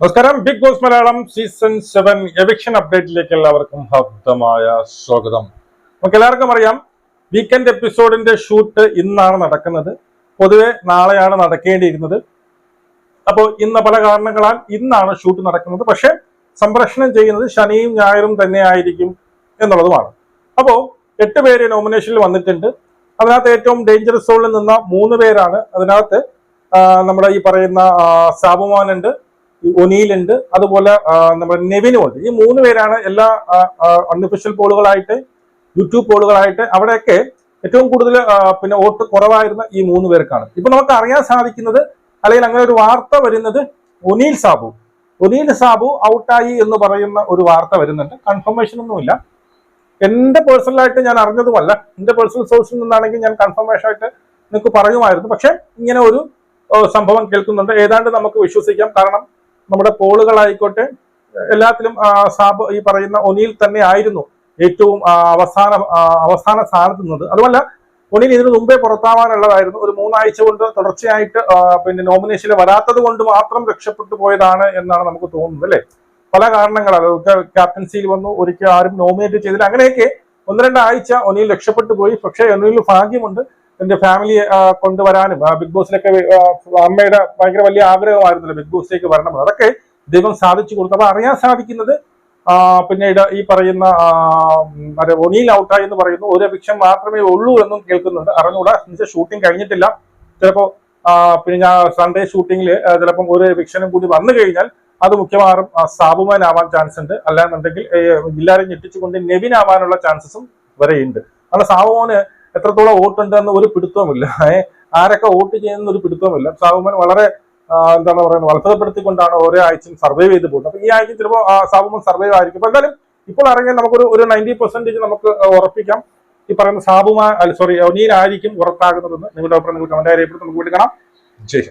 നമസ്കാരം. Bigg Boss Malayalam season seven eviction അപ്ഡേറ്റിലേക്ക് എല്ലാവർക്കും ഹർദ്ദമായ സ്വാഗതം. നമുക്ക് എല്ലാവർക്കും അറിയാം വീക്കെൻഡ് എപ്പിസോഡിന്റെ ഷൂട്ട് ഇന്നാണ് നടക്കുന്നത്. പൊതുവെ നാളെയാണ് നടക്കേണ്ടിയിരുന്നത്. അപ്പോൾ ഇന്ന് പല കാരണങ്ങളാൽ ഇന്നാണ് ഷൂട്ട് നടക്കുന്നത്. പക്ഷേ സംപ്രേഷണം ചെയ്യുന്നത് ശനിയും ഞായറും തന്നെ ആയിരിക്കും എന്നുള്ളതുമാണ്. അപ്പോൾ എട്ട് പേര് നോമിനേഷനിൽ വന്നിട്ടുണ്ട്. അതിനകത്ത് ഏറ്റവും ഡേഞ്ചറസ് സോണിൽ നിന്ന മൂന്ന് പേരാണ്. അതിനകത്ത് നമ്മുടെ ഈ പറയുന്ന ഈ ഒനീലുണ്ട് അതുപോലെ നമ്മുടെ നെവിനും ഉണ്ട് ഈ മൂന്ന് പേരാണ് എല്ലാ അൺഒഫീഷ്യൽ പോളുകളായിട്ട് യൂട്യൂബ് പോളുകളായിട്ട് അവിടെയൊക്കെ ഏറ്റവും കൂടുതൽ പിന്നെ വോട്ട് കുറവായിരുന്ന ഈ മൂന്ന് പേർക്കാണ്. ഇപ്പൊ നമുക്ക് അറിയാൻ സാധിക്കുന്നത് അല്ലെങ്കിൽ അങ്ങനെ ഒരു വാർത്ത വരുന്നത് ഒനീൽ സാബു. ഒനീൽ സാബു ഔട്ടായി എന്ന് പറയുന്ന ഒരു വാർത്ത വരുന്നുണ്ട്. കൺഫർമേഷൻ ഒന്നുമില്ല. എന്റെ പേഴ്സണലായിട്ട് ഞാൻ അറിഞ്ഞതുമല്ല. എന്റെ പേഴ്സണൽ സോഴ്സിൽ നിന്നാണെങ്കിൽ ഞാൻ കൺഫർമേഷൻ ആയിട്ട് നിങ്ങൾക്ക് പറയുമായിരുന്നു. പക്ഷെ ഇങ്ങനെ ഒരു സംഭവം കേൾക്കുന്നുണ്ട്. ഏതാണ്ട് നമുക്ക് വിശ്വസിക്കാം. കാരണം നമ്മുടെ പോളുകളായിക്കോട്ടെ എല്ലാത്തിലും സാബ് ഈ പറയുന്ന ഒനിയിൽ തന്നെ ആയിരുന്നു ഏറ്റവും അവസാന അവസാന സ്ഥാനത്ത് നിന്നത്. അതുമല്ല ഒനിയിൽ ഇതിനു മുമ്പേ പുറത്താവാനുള്ളതായിരുന്നു. ഒരു മൂന്നാഴ്ച കൊണ്ട് തുടർച്ചയായിട്ട് പിന്നെ നോമിനേഷനിൽ വരാത്തത് കൊണ്ട് മാത്രം രക്ഷപ്പെട്ടു പോയതാണ് എന്നാണ് നമുക്ക് തോന്നുന്നത് അല്ലെ? പല കാരണങ്ങളാണ് ക്യാപ്റ്റൻസിയിൽ വന്നു ഒരിക്കൽ ആരും നോമിനേറ്റ് ചെയ്തില്ല. അങ്ങനെയൊക്കെ ഒന്ന് രണ്ടാഴ്ച ഒനിയിൽ രക്ഷപ്പെട്ടു പോയി. പക്ഷേ ഒനിയിൽ ഭാഗ്യമുണ്ട്. എന്റെ ഫാമിലി കൊണ്ടുവരാനും ബിഗ് ബോസിലൊക്കെ അമ്മയുടെ ഭയങ്കര വലിയ ആഗ്രഹമായിരുന്നല്ലോ ബിഗ് ബോസിലേക്ക് വരണം. അതൊക്കെ ദൈവം സാധിച്ചു കൊടുത്തു. അപ്പൊ അറിയാൻ സാധിക്കുന്നത് പിന്നീട് ഈ പറയുന്ന മറ്റേ ഒനിയിൽ ഔട്ടായി എന്ന് പറയുന്നു. ഒരു അഭിക്ഷം മാത്രമേ ഉള്ളൂ എന്നും കേൾക്കുന്നുണ്ട്. അറിഞ്ഞുകൂടാ ഷൂട്ടിംഗ് കഴിഞ്ഞിട്ടില്ല. ചിലപ്പോ പിന്നെ ഞാൻ സൺഡേ ഷൂട്ടിങ്ങിൽ ചിലപ്പം ഒരു വിക്ഷനും കൂടി വന്നു കഴിഞ്ഞാൽ അത് മിക്കവാറും സാബുമാനാവാൻ ചാൻസ് ഉണ്ട്. അല്ലാന്നുണ്ടെങ്കിൽ എല്ലാവരെയും ഞെട്ടിച്ചുകൊണ്ട് നെവിൻ ആവാനുള്ള ചാൻസസും വരെയുണ്ട് അല്ല സാബുമോന് എത്രത്തോളം വോട്ടുണ്ട് എന്ന് ഒരു പിടുത്തവുമില്ല. ആരൊക്കെ വോട്ട് ചെയ്യുന്ന ഒരു പിടുത്തവുമില്ല. സാബുമൻ വളരെ എന്താണ് പറയുന്നത് വളർത്തപ്പെടുത്തിക്കൊണ്ടാണ് ഓരോ ആഴ്ചയും സർവൈവ് ചെയ്ത് പോകുന്നത്. അപ്പൊ ഈ ആഴ്ച ചിലപ്പോൾ സാബുമൻ സർവൈവ് ആയിരിക്കും. അപ്പൊ എന്തായാലും ഇപ്പോൾ ഇറങ്ങിയാൽ നമുക്കൊരു ഒരു നയന്റി പെർസെന്റേജ് നമുക്ക് ഉറപ്പിക്കാം. ഈ പറയുന്ന സാബുമാ സോറി ഒനീലായിരിക്കും പുറത്താകുന്നതെന്ന് നിങ്ങളുടെ അഭിപ്രായം നിങ്ങൾ കമന്റ് ആയിരിക്കും നമുക്ക് വിളിക്കണം കാണാം. ജയ്